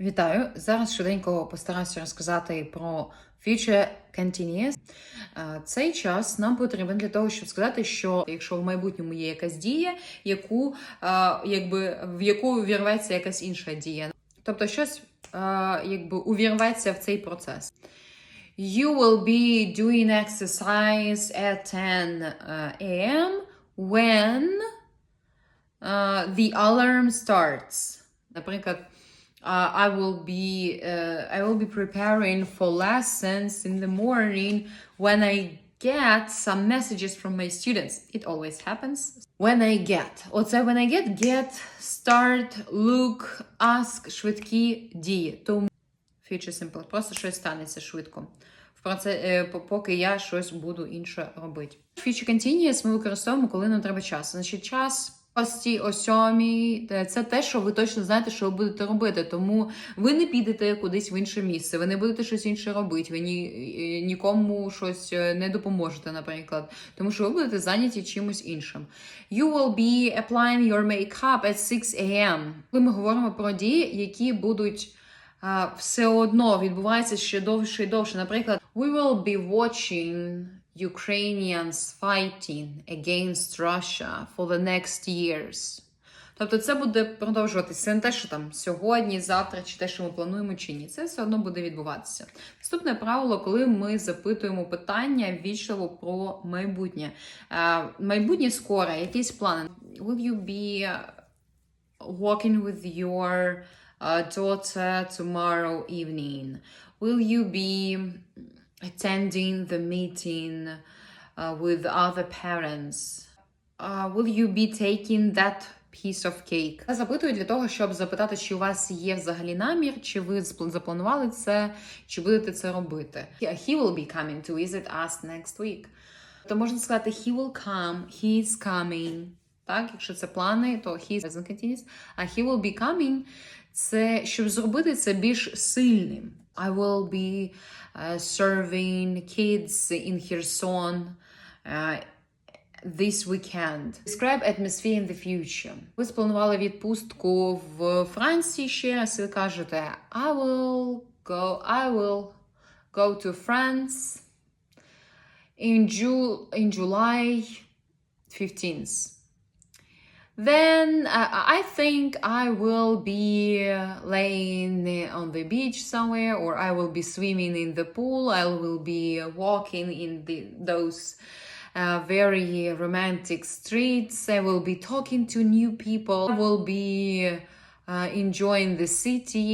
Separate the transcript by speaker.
Speaker 1: Вітаю! Зараз швиденько постараюся розказати про Future Continuous. Цей час нам потрібен для того, щоб сказати, що якщо в майбутньому є якась дія, яку, якби, в яку увірветься якась інша дія. Тобто щось якби, увірветься в цей процес. You will be doing exercise at 10 a.m. when the alarm starts. Наприклад, uh, I will be uh, I will be preparing for lessons in the morning when I get some messages from my students. It always happens. When I get. Оце when I get, get, start, look, ask, швидкі дії. Тому future simple. Просто щось станеться швидко. В проце, е, поки я щось буду інше робити. Future continuous ми використовуємо, коли нам треба час. Значить, час о сті, о сьомій, це те, що ви точно знаєте, що ви будете робити. Тому ви не підете кудись в інше місце, ви не будете щось інше робити, ви ні, е, нікому щось е, не допоможете, наприклад. Тому що ви будете зайняті чимось іншим. You will be applying your makeup at 6 a.m. Коли ми говоримо про дії, які будуть а, все одно відбувається ще довше і довше. Наприклад, we will be watching Ukrainians fighting against Russia for the next years. Тобто це буде продовжуватися. Не те, що там сьогодні, завтра, чи те, що ми плануємо, чи ні. Це все одно буде відбуватися. Наступне правило, коли ми запитуємо питання ввічливо про майбутнє. Е, майбутнє скоре, якісь плани. Will you be walking with your uh, daughter tomorrow evening? Will you be attending the meeting uh, with other parents? Uh, will you be taking that piece of cake? Запитую для того, щоб запитати, чи у вас є взагалі намір, чи ви запланували це, чи будете це робити. He will be coming to visit us next week. То можна сказати he will come, he is coming. Так, якщо це плани, то he is present continuous. А he will be coming це щоб зробити це більш сильним. I will be uh, serving kids in Kherson uh, this weekend. Describe atmosphere in the future. Ви спланували відпустку в Франції ще і ви кажете I will go, I will go to France in, Ju- in July 15th. Then uh, I think I will be laying on the beach somewhere, or I will be swimming in the pool. I will be walking in the, those uh, very romantic streets. I will be talking to new people. I will be uh, enjoying the city.